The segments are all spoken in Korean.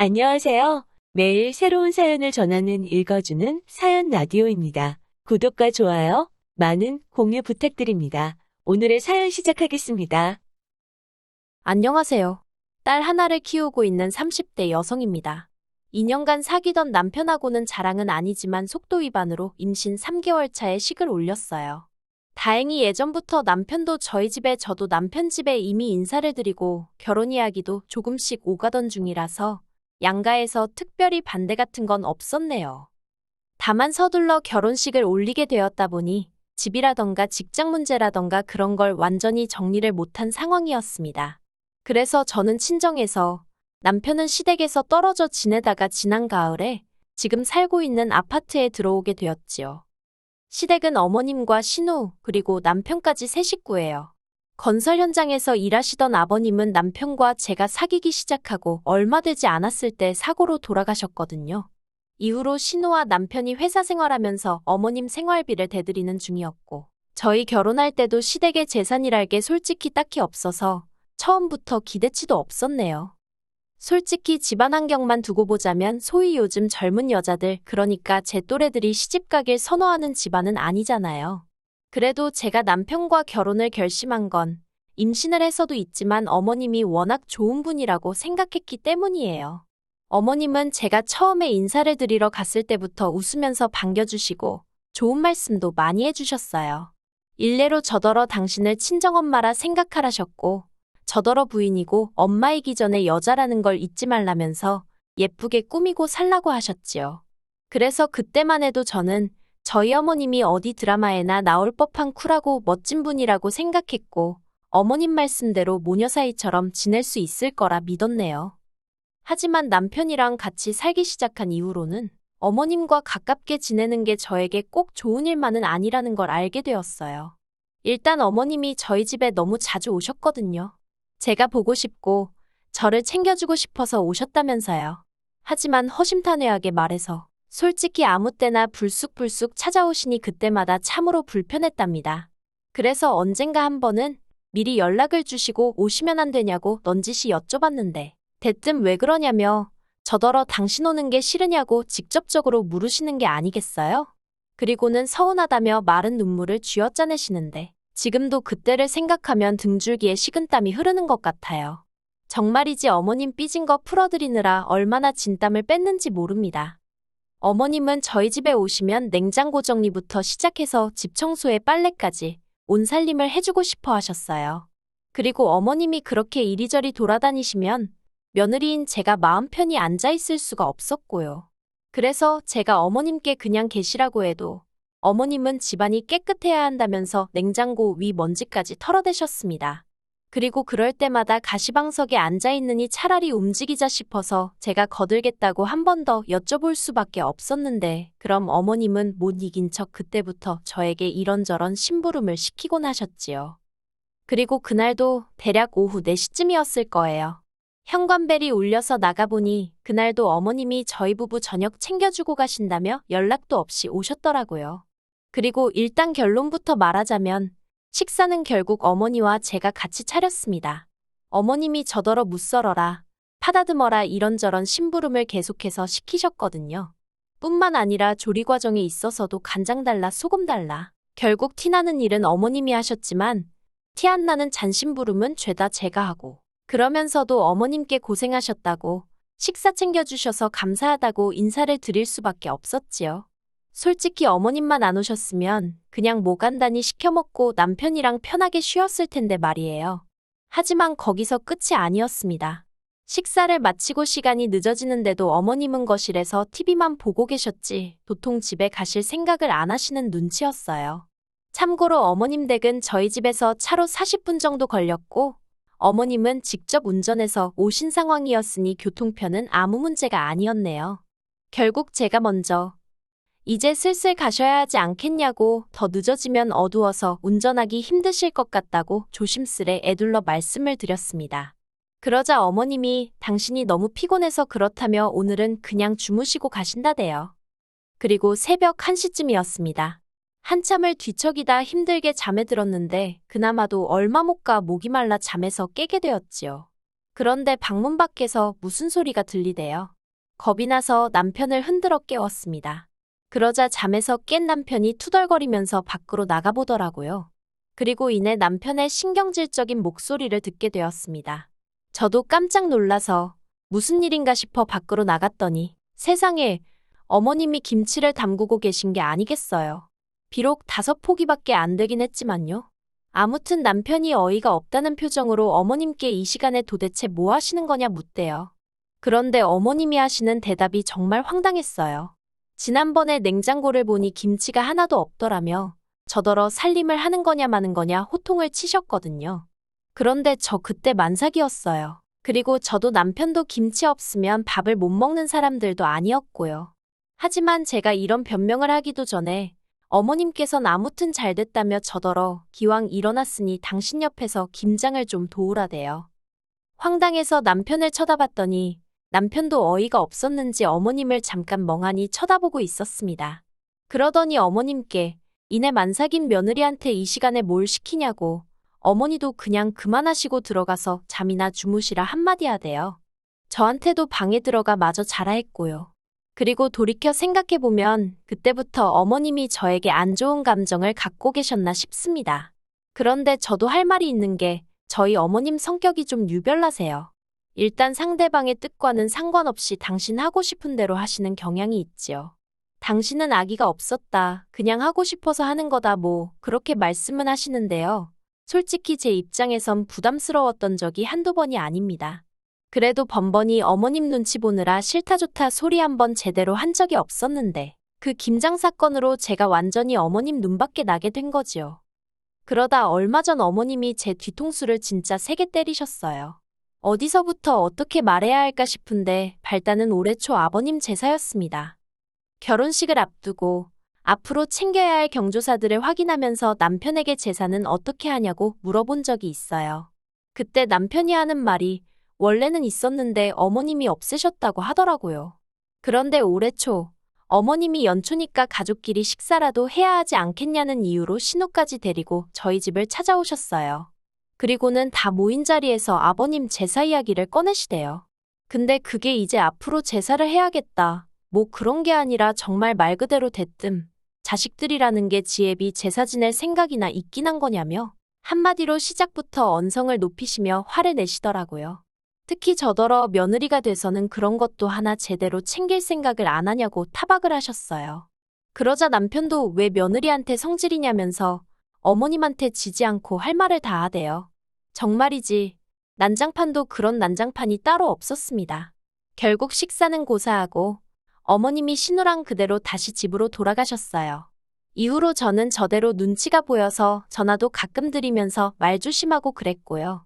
안녕하세요. 매일 새로운 사연을 전하는 읽어주는 사연 라디오입니다. 구독과 좋아요, 많은 공유 부탁드립니다. 오늘의 사연 시작하겠습니다. 안녕하세요. 딸 하나를 키우고 있는 30대 여성입니다. 2년간 사귀던 남편하고는 자랑은 아니지만 속도 위반으로 임신 3개월 차에 식을 올렸어요. 다행히 예전부터 남편도 저희 집에 저도 남편 집에 이미 인사를 드리고 결혼 이야기도 조금씩 오가던 중이라서 양가에서 특별히 반대 같은 건 없었네요. 다만 서둘러 결혼식을 올리게 되었다 보니 집이라던가 직장 문제라던가 그런 걸 완전히 정리를 못한 상황이었습니다. 그래서 저는 친정에서 남편은 시댁에서 떨어져 지내다가 지난 가을에 지금 살고 있는 아파트에 들어오게 되었지요. 시댁은 어머님과 신우, 그리고 남편까지 세 식구예요. 건설 현장에서 일하시던 아버님은 남편과 제가 사귀기 시작하고 얼마 되지 않았을 때 사고로 돌아가셨거든요. 이후로 신우와 남편이 회사 생활하면서 어머님 생활비를 대드리는 중이었고, 저희 결혼할 때도 시댁의 재산이랄 게 솔직히 딱히 없어서 처음부터 기대치도 없었네요. 솔직히 집안 환경만 두고 보자면 소위 요즘 젊은 여자들, 그러니까 제 또래들이 시집 가길 선호하는 집안은 아니잖아요. 그래도 제가 남편과 결혼을 결심한 건 임신을 해서도 있지만 어머님이 워낙 좋은 분이라고 생각했기 때문이에요. 어머님은 제가 처음에 인사를 드리러 갔을 때부터 웃으면서 반겨주시고 좋은 말씀도 많이 해주셨어요. 일례로 저더러 당신을 친정엄마라 생각하라셨고 저더러 부인이고 엄마이기 전에 여자라는 걸 잊지 말라면서 예쁘게 꾸미고 살라고 하셨지요. 그래서 그때만 해도 저는 저희 어머님이 어디 드라마에나 나올 법한 쿨하고 멋진 분이라고 생각했고 어머님 말씀대로 모녀 사이처럼 지낼 수 있을 거라 믿었네요. 하지만 남편이랑 같이 살기 시작한 이후로는 어머님과 가깝게 지내는 게 저에게 꼭 좋은 일만은 아니라는 걸 알게 되었어요. 일단 어머님이 저희 집에 너무 자주 오셨거든요. 제가 보고 싶고 저를 챙겨주고 싶어서 오셨다면서요. 하지만 허심탄회하게 말해서 솔직히 아무 때나 불쑥불쑥 찾아오시니 그때마다 참으로 불편했답니다. 그래서 언젠가 한 번은 미리 연락을 주시고 오시면 안 되냐고 넌지시 여쭤봤는데 대뜸 왜 그러냐며 저더러 당신 오는 게 싫으냐고 직접적으로 물으시는 게 아니겠어요? 그리고는 서운하다며 마른 눈물을 쥐어짜내시는데 지금도 그때를 생각하면 등줄기에 식은땀이 흐르는 것 같아요. 정말이지 어머님 삐진 거 풀어드리느라 얼마나 진땀을 뺐는지 모릅니다. 어머님은 저희 집에 오시면 냉장고 정리부터 시작해서 집 청소에 빨래까지 온 살림을 해주고 싶어 하셨어요. 그리고 어머님이 그렇게 이리저리 돌아다니시면 며느리인 제가 마음 편히 앉아있을 수가 없었고요. 그래서 제가 어머님께 그냥 계시라고 해도 어머님은 집안이 깨끗해야 한다면서 냉장고 위 먼지까지 털어대셨습니다. 그리고 그럴 때마다 가시방석에 앉아있느니 차라리 움직이자 싶어서 제가 거들겠다고 한 번 더 여쭤볼 수밖에 없었는데 그럼 어머님은 못 이긴 척 그때부터 저에게 이런저런 심부름을 시키곤 하셨지요. 그리고 그날도 대략 오후 4시쯤이었을 거예요. 현관벨이 울려서 나가보니 그날도 어머님이 저희 부부 저녁 챙겨주고 가신다며 연락도 없이 오셨더라고요. 그리고 일단 결론부터 말하자면 식사는 결국 어머니와 제가 같이 차렸습니다. 어머님이 저더러 무썰어라, 파다듬어라 이런저런 심부름을 계속해서 시키셨거든요. 뿐만 아니라 조리 과정에 있어서도 간장 달라 소금 달라. 결국 티나는 일은 어머님이 하셨지만 티 안 나는 잔심부름은 죄다 제가 하고 그러면서도 어머님께 고생하셨다고 식사 챙겨주셔서 감사하다고 인사를 드릴 수밖에 없었지요. 솔직히 어머님만 안 오셨으면 그냥 뭐 간단히 시켜 먹고 남편이랑 편하게 쉬었을 텐데 말이에요. 하지만 거기서 끝이 아니었습니다. 식사를 마치고 시간이 늦어지는데도 어머님은 거실에서 TV만 보고 계셨지 도통 집에 가실 생각을 안 하시는 눈치였어요. 참고로 어머님 댁은 저희 집에서 차로 40분 정도 걸렸고 어머님은 직접 운전해서 오신 상황이었으니 교통편은 아무 문제가 아니었네요. 결국 제가 먼저 이제 슬슬 가셔야 하지 않겠냐고 더 늦어지면 어두워서 운전하기 힘드실 것 같다고 조심스레 애둘러 말씀을 드렸습니다. 그러자 어머님이 당신이 너무 피곤해서 그렇다며 오늘은 그냥 주무시고 가신다대요. 그리고 새벽 1시쯤이었습니다. 한참을 뒤척이다 힘들게 잠에 들었는데 그나마도 얼마 못 가 목이 말라 잠에서 깨게 되었지요. 그런데 방문 밖에서 무슨 소리가 들리대요. 겁이 나서 남편을 흔들어 깨웠습니다. 그러자 잠에서 깬 남편이 투덜거리면서 밖으로 나가보더라고요. 그리고 이내 남편의 신경질적인 목소리를 듣게 되었습니다. 저도 깜짝 놀라서 무슨 일인가 싶어 밖으로 나갔더니 세상에 어머님이 김치를 담그고 계신 게 아니겠어요. 비록 다섯 포기밖에 안 되긴 했지만요. 아무튼 남편이 어이가 없다는 표정으로 어머님께 이 시간에 도대체 뭐 하시는 거냐 묻대요. 그런데 어머님이 하시는 대답이 정말 황당했어요. 지난번에 냉장고를 보니 김치가 하나도 없더라며 저더러 살림을 하는 거냐 마는 거냐 호통을 치셨거든요. 그런데 저 그때 만삭이었어요. 그리고 저도 남편도 김치 없으면 밥을 못 먹는 사람들도 아니었고요. 하지만 제가 이런 변명을 하기도 전에 어머님께선 아무튼 잘 됐다며 저더러 기왕 일어났으니 당신 옆에서 김장을 좀 도우라대요. 황당해서 남편을 쳐다봤더니 남편도 어이가 없었는지 어머님을 잠깐 멍하니 쳐다보고 있었습니다. 그러더니 어머님께 이내 만삭인 며느리한테 이 시간에 뭘 시키냐고 어머니도 그냥 그만하시고 들어가서 잠이나 주무시라 한마디 하대요. 저한테도 방에 들어가 마저 자라 했고요. 그리고 돌이켜 생각해보면 그때부터 어머님이 저에게 안 좋은 감정을 갖고 계셨나 싶습니다. 그런데 저도 할 말이 있는 게 저희 어머님 성격이 좀 유별나세요. 일단 상대방의 뜻과는 상관없이 당신 하고 싶은 대로 하시는 경향이 있지요. 당신은 아기가 없었다. 그냥 하고 싶어서 하는 거다 뭐 그렇게 말씀은 하시는데요. 솔직히 제 입장에선 부담스러웠던 적이 한두 번이 아닙니다. 그래도 번번이 어머님 눈치 보느라 싫다 좋다 소리 한번 제대로 한 적이 없었는데 그 김장 사건으로 제가 완전히 어머님 눈밖에 나게 된 거지요. 그러다 얼마 전 어머님이 제 뒤통수를 진짜 세게 때리셨어요. 어디서부터 어떻게 말해야 할까 싶은데 발단은 올해 초 아버님 제사였습니다. 결혼식을 앞두고 앞으로 챙겨야 할 경조사들을 확인하면서 남편에게 제사는 어떻게 하냐고 물어본 적이 있어요. 그때 남편이 하는 말이 원래는 있었는데 어머님이 없애셨다고 하더라고요. 그런데 올해 초 어머님이 연초니까 가족끼리 식사라도 해야 하지 않겠냐는 이유로 신우까지 데리고 저희 집을 찾아오셨어요. 그리고는 다 모인 자리에서 아버님 제사 이야기를 꺼내시대요. 근데 그게 이제 앞으로 제사를 해야겠다. 뭐 그런 게 아니라 정말 말 그대로 대뜸 자식들이라는 게 지혜비 제사 지낼 생각이나 있긴 한 거냐며 한마디로 시작부터 언성을 높이시며 화를 내시더라고요. 특히 저더러 며느리가 돼서는 그런 것도 하나 제대로 챙길 생각을 안 하냐고 타박을 하셨어요. 그러자 남편도 왜 며느리한테 성질이냐면서 어머님한테 지지 않고 할 말을 다 하대요. 정말이지. 난장판도 그런 난장판이 따로 없었습니다. 결국 식사는 고사하고 어머님이 신우랑 그대로 다시 집으로 돌아가셨어요. 이후로 저는 저대로 눈치가 보여서 전화도 가끔 드리면서 말 조심하고 그랬고요.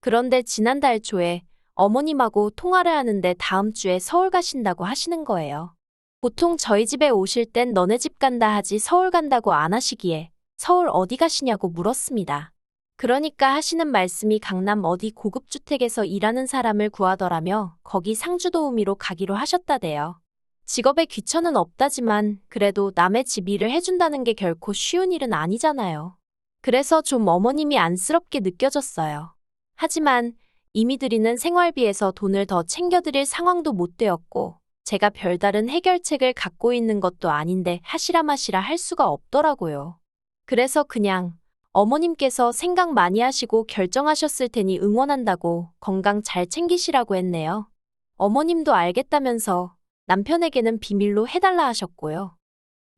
그런데 지난달 초에 어머님하고 통화를 하는데 다음 주에 서울 가신다고 하시는 거예요. 보통 저희 집에 오실 땐 너네 집 간다 하지 서울 간다고 안 하시기에 서울 어디 가시냐고 물었습니다. 그러니까 하시는 말씀이 강남 어디 고급 주택에서 일하는 사람을 구하더라며 거기 상주도우미로 가기로 하셨다대요. 직업에 귀천은 없다지만 그래도 남의 집 일을 해준다는 게 결코 쉬운 일은 아니잖아요. 그래서 좀 어머님이 안쓰럽게 느껴졌어요. 하지만 이미 드리는 생활비에서 돈을 더 챙겨드릴 상황도 못 되었고 제가 별다른 해결책을 갖고 있는 것도 아닌데 하시라 마시라 할 수가 없더라고요. 그래서 그냥 어머님께서 생각 많이 하시고 결정하셨을 테니 응원한다고 건강 잘 챙기시라고 했네요. 어머님도 알겠다면서 남편에게는 비밀로 해달라 하셨고요.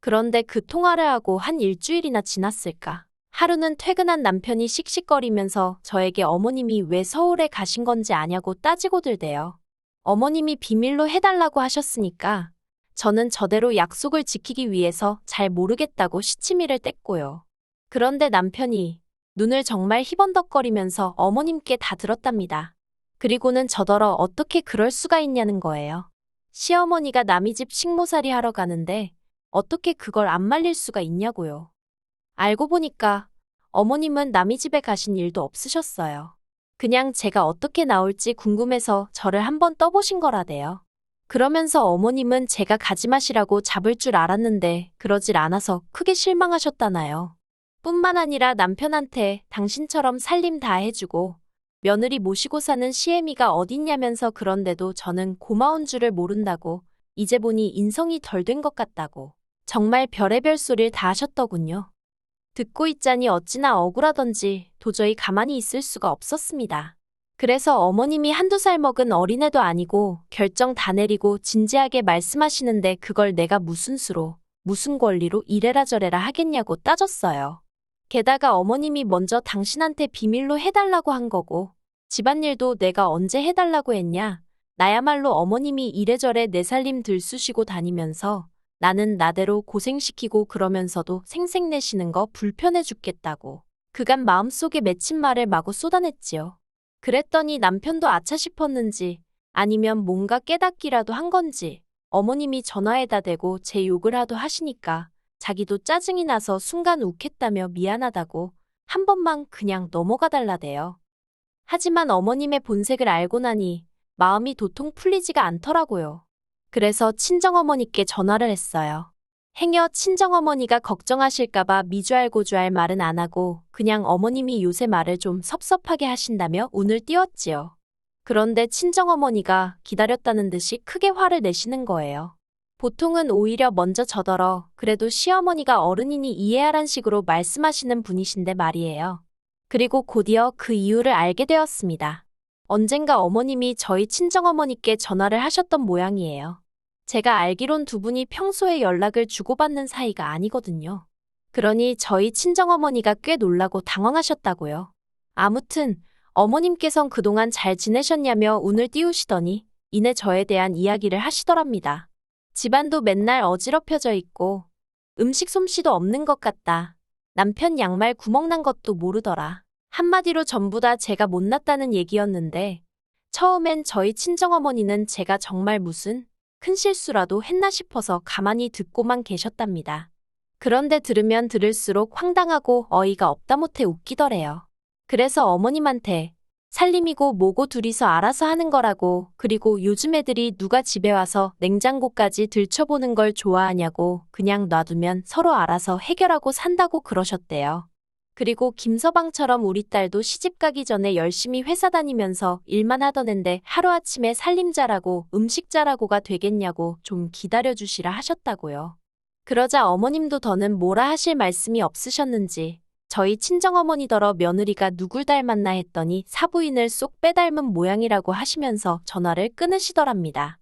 그런데 그 통화를 하고 한 일주일이나 지났을까. 하루는 퇴근한 남편이 씩씩거리면서 저에게 어머님이 왜 서울에 가신 건지 아냐고 따지고 들대요. 어머님이 비밀로 해달라고 하셨으니까 저는 저대로 약속을 지키기 위해서 잘 모르겠다고 시치미를 뗐고요. 그런데 남편이 눈을 정말 희번덕거리면서 어머님께 다 들었답니다. 그리고는 저더러 어떻게 그럴 수가 있냐는 거예요. 시어머니가 남이 집 식모살이 하러 가는데 어떻게 그걸 안 말릴 수가 있냐고요. 알고 보니까 어머님은 남이 집에 가신 일도 없으셨어요. 그냥 제가 어떻게 나올지 궁금해서 저를 한번 떠보신 거라대요. 그러면서 어머님은 제가 가지 마시라고 잡을 줄 알았는데 그러질 않아서 크게 실망하셨다나요. 뿐만 아니라 남편한테 당신처럼 살림 다 해주고 며느리 모시고 사는 시애미가 어딨냐면서 그런데도 저는 고마운 줄을 모른다고 이제 보니 인성이 덜 된 것 같다고 정말 별의별 소리를 다 하셨더군요. 듣고 있자니 어찌나 억울하던지 도저히 가만히 있을 수가 없었습니다. 그래서 어머님이 한두 살 먹은 어린애도 아니고 결정 다 내리고 진지하게 말씀하시는데 그걸 내가 무슨 수로, 무슨 권리로 이래라 저래라 하겠냐고 따졌어요. 게다가 어머님이 먼저 당신한테 비밀로 해달라고 한 거고, 집안일도 내가 언제 해달라고 했냐? 나야말로 어머님이 이래저래 내 살림 들쑤시고 다니면서 나는 나대로 고생시키고 그러면서도 생색내시는 거 불편해 죽겠다고. 그간 마음속에 맺힌 말을 마구 쏟아냈지요. 그랬더니 남편도 아차 싶었는지 아니면 뭔가 깨닫기라도 한 건지 어머님이 전화에다 대고 제 욕을 하도 하시니까 자기도 짜증이 나서 순간 욱했다며 미안하다고 한 번만 그냥 넘어가 달라대요. 하지만 어머님의 본색을 알고 나니 마음이 도통 풀리지가 않더라고요. 그래서 친정어머니께 전화를 했어요. 행여 친정어머니가 걱정하실까봐 미주알 고주알 말은 안 하고 그냥 어머님이 요새 말을 좀 섭섭하게 하신다며 운을 띄웠지요. 그런데 친정어머니가 기다렸다는 듯이 크게 화를 내시는 거예요. 보통은 오히려 먼저 저더러 그래도 시어머니가 어른이니 이해하란 식으로 말씀하시는 분이신데 말이에요. 그리고 곧이어 그 이유를 알게 되었습니다. 언젠가 어머님이 저희 친정어머니께 전화를 하셨던 모양이에요. 제가 알기론 두 분이 평소에 연락을 주고받는 사이가 아니거든요. 그러니 저희 친정어머니가 꽤 놀라고 당황하셨다고요. 아무튼 어머님께선 그동안 잘 지내셨냐며 운을 띄우시더니 이내 저에 대한 이야기를 하시더랍니다. 집안도 맨날 어지럽혀져 있고 음식 솜씨도 없는 것 같다. 남편 양말 구멍 난 것도 모르더라. 한마디로 전부 다 제가 못났다는 얘기였는데 처음엔 저희 친정어머니는 제가 정말 무슨 큰 실수라도 했나 싶어서 가만히 듣고만 계셨답니다. 그런데 들으면 들을수록 황당하고 어이가 없다 못해 웃기더래요. 그래서 어머님한테 살림이고 뭐고 둘이서 알아서 하는 거라고 그리고 요즘 애들이 누가 집에 와서 냉장고까지 들춰보는 걸 좋아하냐고 그냥 놔두면 서로 알아서 해결하고 산다고 그러셨대요. 그리고 김서방처럼 우리 딸도 시집 가기 전에 열심히 회사 다니면서 일만 하던 앤데 하루아침에 살림 잘하고 음식 잘하고가 되겠냐고 좀 기다려주시라 하셨다고요. 그러자 어머님도 더는 뭐라 하실 말씀이 없으셨는지 저희 친정어머니더러 며느리가 누굴 닮았나 했더니 사부인을 쏙 빼닮은 모양이라고 하시면서 전화를 끊으시더랍니다.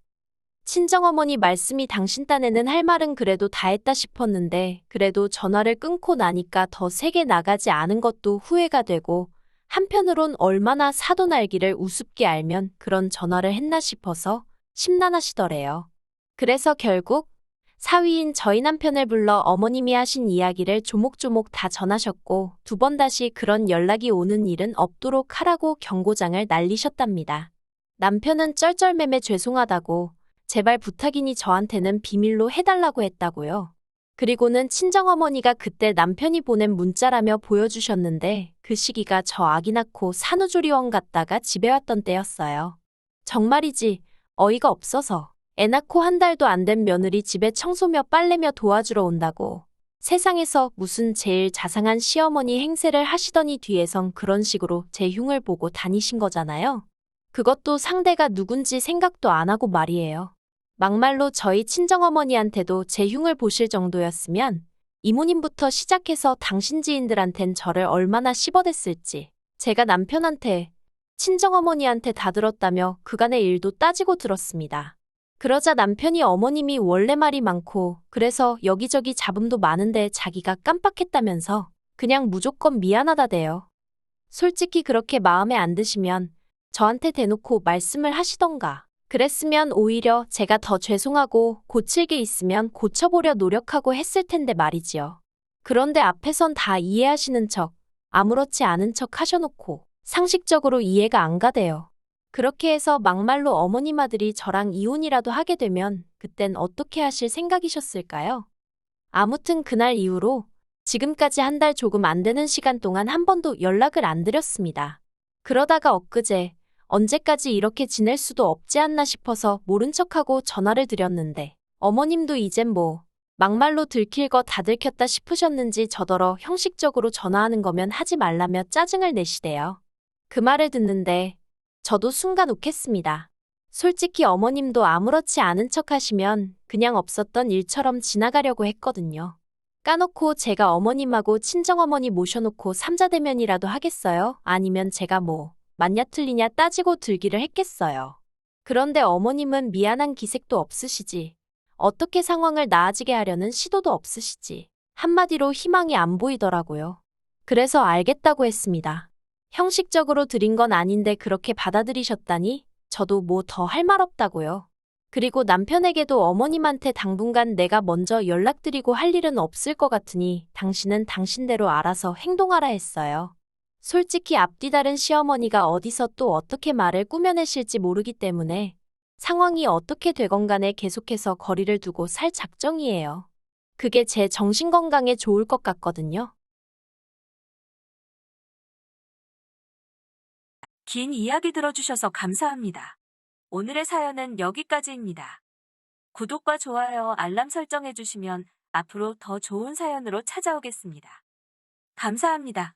친정어머니 말씀이 당신 딴에는 할 말은 그래도 다 했다 싶었는데 그래도 전화를 끊고 나니까 더 세게 나가지 않은 것도 후회가 되고 한편으론 얼마나 사돈 알기를 우습게 알면 그런 전화를 했나 싶어서 심란하시더래요. 그래서 결국 사위인 저희 남편을 불러 어머님이 하신 이야기를 조목조목 다 전하셨고 두 번 다시 그런 연락이 오는 일은 없도록 하라고 경고장을 날리셨답니다. 남편은 쩔쩔매매 죄송하다고 제발 부탁이니 저한테는 비밀로 해달라고 했다고요. 그리고는 친정어머니가 그때 남편이 보낸 문자라며 보여주셨는데 그 시기가 저 아기 낳고 산후조리원 갔다가 집에 왔던 때였어요. 정말이지 어이가 없어서 애 낳고 한 달도 안 된 며느리 집에 청소며 빨래며 도와주러 온다고 세상에서 무슨 제일 자상한 시어머니 행세를 하시더니 뒤에선 그런 식으로 제 흉을 보고 다니신 거잖아요. 그것도 상대가 누군지 생각도 안 하고 말이에요. 막말로 저희 친정어머니한테도 제 흉을 보실 정도였으면 이모님부터 시작해서 당신 지인들한텐 저를 얼마나 씹어댔을지 제가 남편한테 친정어머니한테 다 들었다며 그간의 일도 따지고 들었습니다. 그러자 남편이 어머님이 원래 말이 많고 그래서 여기저기 잡음도 많은데 자기가 깜빡했다면서 그냥 무조건 미안하다대요. 솔직히 그렇게 마음에 안 드시면 저한테 대놓고 말씀을 하시던가. 그랬으면 오히려 제가 더 죄송하고 고칠 게 있으면 고쳐보려 노력하고 했을 텐데 말이지요. 그런데 앞에선 다 이해하시는 척, 아무렇지 않은 척 하셔놓고 상식적으로 이해가 안 가대요. 그렇게 해서 막말로 어머님 아들이 저랑 이혼이라도 하게 되면 그땐 어떻게 하실 생각이셨을까요? 아무튼 그날 이후로 지금까지 한 달 조금 안 되는 시간 동안 한 번도 연락을 안 드렸습니다. 그러다가 엊그제 언제까지 이렇게 지낼 수도 없지 않나 싶어서 모른 척하고 전화를 드렸는데 어머님도 이젠 뭐 막말로 들킬 거 다 들켰다 싶으셨는지 저더러 형식적으로 전화하는 거면 하지 말라며 짜증을 내시대요. 그 말을 듣는데 저도 순간 욱했습니다. 솔직히 어머님도 아무렇지 않은 척 하시면 그냥 없었던 일처럼 지나가려고 했거든요. 까놓고 제가 어머님하고 친정어머니 모셔놓고 삼자대면이라도 하겠어요? 아니면 제가 뭐, 맞냐 틀리냐 따지고 들기를 했겠어요. 그런데 어머님은 미안한 기색도 없으시지. 어떻게 상황을 나아지게 하려는 시도도 없으시지. 한마디로 희망이 안 보이더라고요. 그래서 알겠다고 했습니다. 형식적으로 드린 건 아닌데 그렇게 받아들이셨다니 저도 뭐 더 할 말 없다고요. 그리고 남편에게도 어머님한테 당분간 내가 먼저 연락드리고 할 일은 없을 것 같으니 당신은 당신대로 알아서 행동하라 했어요. 솔직히 앞뒤 다른 시어머니가 어디서 또 어떻게 말을 꾸며내실지 모르기 때문에 상황이 어떻게 되건 간에 계속해서 거리를 두고 살 작정이에요. 그게 제 정신 건강에 좋을 것 같거든요. 긴 이야기 들어주셔서 감사합니다. 오늘의 사연은 여기까지입니다. 구독과 좋아요, 알람 설정해주시면 앞으로 더 좋은 사연으로 찾아오겠습니다. 감사합니다.